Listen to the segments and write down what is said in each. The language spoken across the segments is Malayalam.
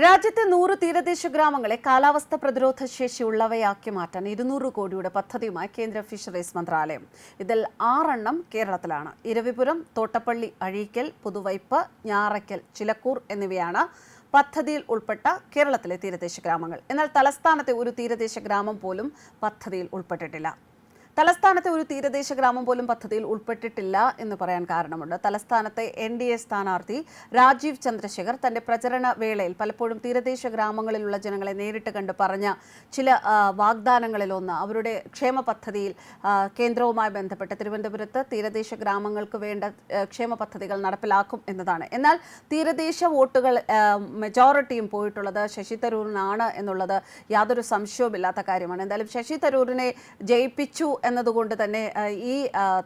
രാജ്യത്തെ നൂറ് തീരദേശ ഗ്രാമങ്ങളെ കാലാവസ്ഥ പ്രതിരോധ ശേഷിയുള്ളവയാക്കി മാറ്റാൻ ഇരുന്നൂറ് കോടിയുടെ പദ്ധതിയുമായി കേന്ദ്ര ഫിഷറീസ് മന്ത്രാലയം. ഇതിൽ ആറെണ്ണം കേരളത്തിലാണ്. ഇരവിപുരം തോട്ടപ്പള്ളി അഴീക്കൽ പുതുവൈപ്പ് ഞാറയ്ക്കൽ ചിലക്കൂർ എന്നിവയാണ് പദ്ധതിയിൽ ഉൾപ്പെട്ട കേരളത്തിലെ തീരദേശ ഗ്രാമങ്ങൾ. എന്നാൽ തലസ്ഥാനത്തെ ഒരു തീരദേശ ഗ്രാമം പോലും പദ്ധതിയിൽ ഉൾപ്പെട്ടിട്ടില്ല. തലസ്ഥാനത്തെ ഒരു തീരദേശ ഗ്രാമം പോലും പദ്ധതിയിൽ ഉൾപ്പെട്ടിട്ടില്ല എന്ന് പറയാൻ കാരണമുണ്ട്. തലസ്ഥാനത്തെ എൻ ഡി എ സ്ഥാനാർത്ഥി രാജീവ് ചന്ദ്രശേഖർ തന്റെ പ്രചരണ വേളയിൽ പലപ്പോഴും തീരദേശ ഗ്രാമങ്ങളിലുള്ള ജനങ്ങളെ നേരിട്ട് കണ്ട് പറഞ്ഞ ചില വാഗ്ദാനങ്ങളിലൊന്ന് അവരുടെ ക്ഷേമ പദ്ധതിയിൽ കേന്ദ്രവുമായി ബന്ധപ്പെട്ട് തിരുവനന്തപുരത്ത് തീരദേശ ഗ്രാമങ്ങൾക്ക് വേണ്ട ക്ഷേമ പദ്ധതികൾ നടപ്പിലാക്കും എന്നതാണ്. എന്നാൽ തീരദേശ വോട്ടുകൾ മെജോറിറ്റിയും പോയിട്ടുള്ളത് ശശി തരൂരിനാണ് എന്നുള്ളത് യാതൊരു സംശയവുമില്ലാത്ത കാര്യമാണ്. എന്തായാലും ശശി തരൂരിനെ ജയിപ്പിച്ചു എന്നതുകൊണ്ട് തന്നെ ഈ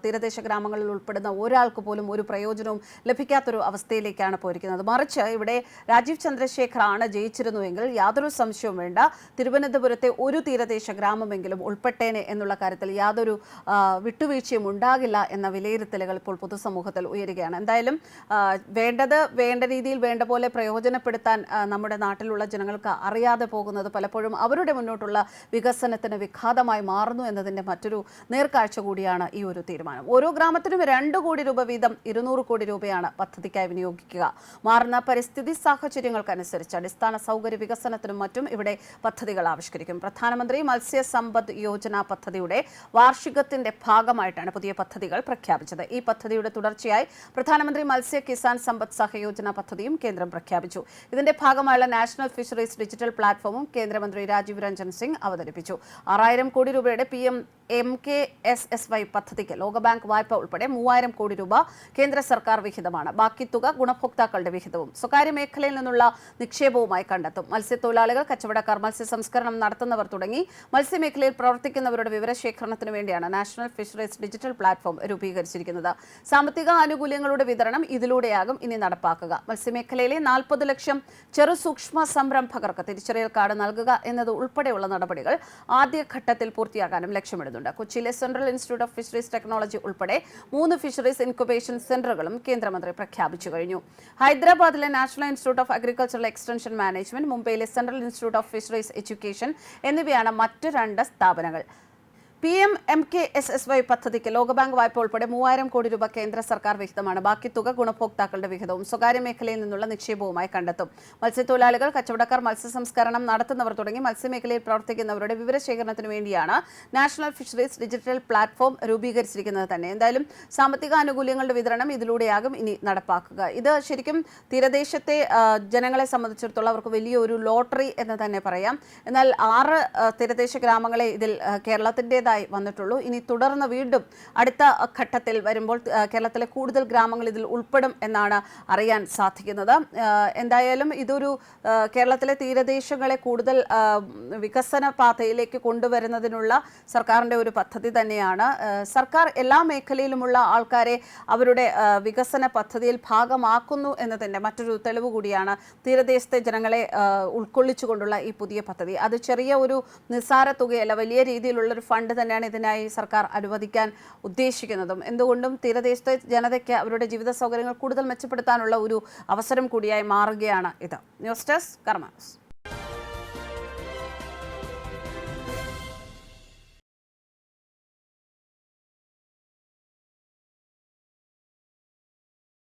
തീരദേശ ഗ്രാമങ്ങളിൽ ഉൾപ്പെടുന്ന ഒരാൾക്ക് പോലും ഒരു പ്രയോജനവും ലഭിക്കാത്തൊരു അവസ്ഥയിലേക്കാണ് പോയിരിക്കുന്നത്. മറിച്ച് ഇവിടെ രാജീവ് ചന്ദ്രശേഖറാണ് ജയിച്ചിരുന്നുവെങ്കിൽ യാതൊരു സംശയവും വേണ്ട. തിരുവനന്തപുരത്തെ ഒരു തീരദേശ ഗ്രാമമെങ്കിലും ഉൾപ്പെട്ടേനെ എന്നുള്ള കാര്യത്തിൽ യാതൊരു വിട്ടുവീഴ്ചയും ഉണ്ടാകില്ല എന്ന വിലയിരുത്തലുകൾ ഇപ്പോൾ പൊതുസമൂഹത്തിൽ ഉയരുകയാണ്. എന്തായാലും വേണ്ടത് വേണ്ട രീതിയിൽ വേണ്ട പോലെ പ്രയോജനപ്പെടുത്താൻ നമ്മുടെ നാട്ടിലുള്ള ജനങ്ങൾക്ക് അറിയാതെ പോകുന്നത് പലപ്പോഴും അവരുടെ മുന്നോട്ടുള്ള വികസനത്തിന് വിഘാതമായി മാറുന്നു എന്നതിന്റെ മറ്റൊരു നേർക്കാഴ്ച കൂടിയാണ് ഈ ഒരു തീരുമാനം. ഓരോ ഗ്രാമത്തിനും രണ്ട് കോടി രൂപ വീതം ഇരുന്നൂറ് കോടി രൂപയാണ് പദ്ധതിക്കായി വിനിയോഗിക്കുക. മാറുന്ന പരിസ്ഥിതി സാഹചര്യങ്ങൾക്കനുസരിച്ച് അടിസ്ഥാന സൗകര്യ വികസനത്തിനും മറ്റും ഇവിടെ പദ്ധതികൾ ആവിഷ്കരിക്കും. പ്രധാനമന്ത്രി മത്സ്യ സമ്പദ് യോജന പദ്ധതിയുടെ വാർഷികത്തിന്റെ ഭാഗമായിട്ടാണ് പുതിയ പദ്ധതികൾ പ്രഖ്യാപിച്ചത്. ഈ പദ്ധതിയുടെ തുടർച്ചയായി പ്രധാനമന്ത്രി മത്സ്യ കിസാൻ സമ്പദ് സഹയോജന പദ്ധതിയും കേന്ദ്രം പ്രഖ്യാപിച്ചു. ഇതിന്റെ ഭാഗമായുള്ള നാഷണൽ ഫിഷറീസ് ഡിജിറ്റൽ പ്ലാറ്റ്ഫോമും കേന്ദ്രമന്ത്രി രാജീവ് രഞ്ജൻ സിംഗ് അവതരിപ്പിച്ചു. ആറായിരം കോടി രൂപയുടെ P M K S S Y പദ്ധതിക്ക് ലോകബാങ്ക് വായ്പ ഉൾപ്പെടെ മൂവായിരം കോടി രൂപ കേന്ദ്ര സർക്കാർ വിഹിതമാണ്. ബാക്കി തുക ഗുണഭോക്താക്കളുടെ വിഹിതവും സ്വകാര്യ മേഖലയിൽ നിന്നുള്ള നിക്ഷേപവുമായി കണ്ടെത്തും. മത്സ്യത്തൊഴിലാളികൾ കച്ചവടക്കാർ മത്സ്യ സംസ്കരണം നടത്തുന്നവർ തുടങ്ങി മത്സ്യമേഖലയിൽ പ്രവർത്തിക്കുന്നവരുടെ വിവരശേഖരണത്തിനു വേണ്ടിയാണ് നാഷണൽ ഫിഷറീസ് ഡിജിറ്റൽ പ്ലാറ്റ്ഫോം രൂപീകരിച്ചിരിക്കുന്നത്. സാമ്പത്തിക ആനുകൂല്യങ്ങളുടെ വിതരണം ഇതിലൂടെയാകും ഇനി നടപ്പാക്കുക. മത്സ്യമേഖലയിലെ നാൽപ്പത് ലക്ഷം ചെറു സൂക്ഷ്മ സംരംഭകർക്ക് തിരിച്ചറിയൽ കാർഡ് നൽകുക എന്നത് ഉൾപ്പെടെയുള്ള നടപടികൾ ആദ്യഘട്ടത്തിൽ പൂർത്തിയാക്കാനും ലക്ഷ്യമിടുന്നുണ്ട് കൊച്ചിയിലെ central institute of fisheries technology ഉൾപ്പെടെ മൂന്ന് ഫിഷറീസ് ഇൻക്യുബേഷൻ സെന്ററുകളും കേന്ദ്രമന്ത്രി പ്രഖ്യാപിച്ചു കഴിഞ്ഞു. ഹൈദരാബാദിലെ national institute of agricultural extension management മുംബൈയിലെ central institute of fisheries education എന്നിവയാണ് മറ്റ് രണ്ട് സ്ഥാപനങ്ങൾ. P M M K S S Y പദ്ധതിക്ക് ലോകബാങ്ക് വായ്പ ഉൾപ്പെടെ മൂവായിരം കോടി രൂപ കേന്ദ്ര സർക്കാർ വിഹിതമാണ്. ബാക്കി തുക ഗുണഭോക്താക്കളുടെ വിഹിതവും സ്വകാര്യ മേഖലയിൽ നിന്നുള്ള നിക്ഷേപവുമായി കണ്ടെത്തും. മത്സ്യത്തൊഴിലാളികൾ കച്ചവടക്കാർ മത്സ്യ സംസ്കരണം നടത്തുന്നവർ തുടങ്ങി മത്സ്യമേഖലയിൽ പ്രവർത്തിക്കുന്നവരുടെ വിവരശേഖരണത്തിന് വേണ്ടിയാണ് നാഷണൽ ഫിഷറീസ് ഡിജിറ്റൽ പ്ലാറ്റ്ഫോം രൂപീകരിച്ചിരിക്കുന്നത് തന്നെ. എന്തായാലും സാമ്പത്തിക ആനുകൂല്യങ്ങളുടെ വിതരണം ഇതിലൂടെയാകും ഇനി നടപ്പാക്കുക. ഇത് ശരിക്കും തീരദേശത്തെ ജനങ്ങളെ സംബന്ധിച്ചിടത്തോളം അവർക്ക് വലിയൊരു ലോട്ടറി എന്ന് തന്നെ പറയാം. എന്നാൽ ആറ് തീരദേശ ഗ്രാമങ്ങളെ ഇതിൽ ആ, കേരളത്തിന്റെതായി വന്നിട്ടുള്ളൂ. ഇനി തുടർന്ന് വീണ്ടും അടുത്ത ഘട്ടത്തിൽ വരുമ്പോൾ കേരളത്തിലെ കൂടുതൽ ഗ്രാമങ്ങൾ ഇതിൽ ഉൾപ്പെടും എന്നാണ് അറിയാൻ സാധിക്കുന്നത്. എന്തായാലും ഇതൊരു കേരളത്തിലെ തീരദേശങ്ങളെ കൂടുതൽ വികസന പാതയിലേക്ക് കൊണ്ടുവരുന്നതിനുള്ള സർക്കാരിന്റെ ഒരു പദ്ധതി തന്നെയാണ്. സർക്കാർ എല്ലാ മേഖലയിലുമുള്ള ആൾക്കാരെ അവരുടെ വികസന പദ്ധതിയിൽ ഭാഗമാക്കുന്നു എന്നതിന്റെ മറ്റൊരു തെളിവ് കൂടിയാണ് തീരദേശത്തെ ജനങ്ങളെ ഉൾക്കൊള്ളിച്ചുകൊണ്ടുള്ള ഈ പുതിയ പദ്ധതി. അത് ചെറിയ ഒരു നിസ്സാര തുകയല്ല വലിയ രീതിയിലുള്ളൊരു ഫണ്ട് തന്നെയാണ് ഇതിനായി സർക്കാർ അനുവദിക്കാൻ ഉദ്ദേശിക്കുന്നതും. എന്തുകൊണ്ടും തീരദേശത്തെ ജനതയ്ക്ക് അവരുടെ ജീവിത സൗകര്യങ്ങൾ കൂടുതൽ മെച്ചപ്പെടുത്താനുള്ള ഒരു അവസരം കൂടിയായി മാറുകയാണ് ഇത്. News desk karmas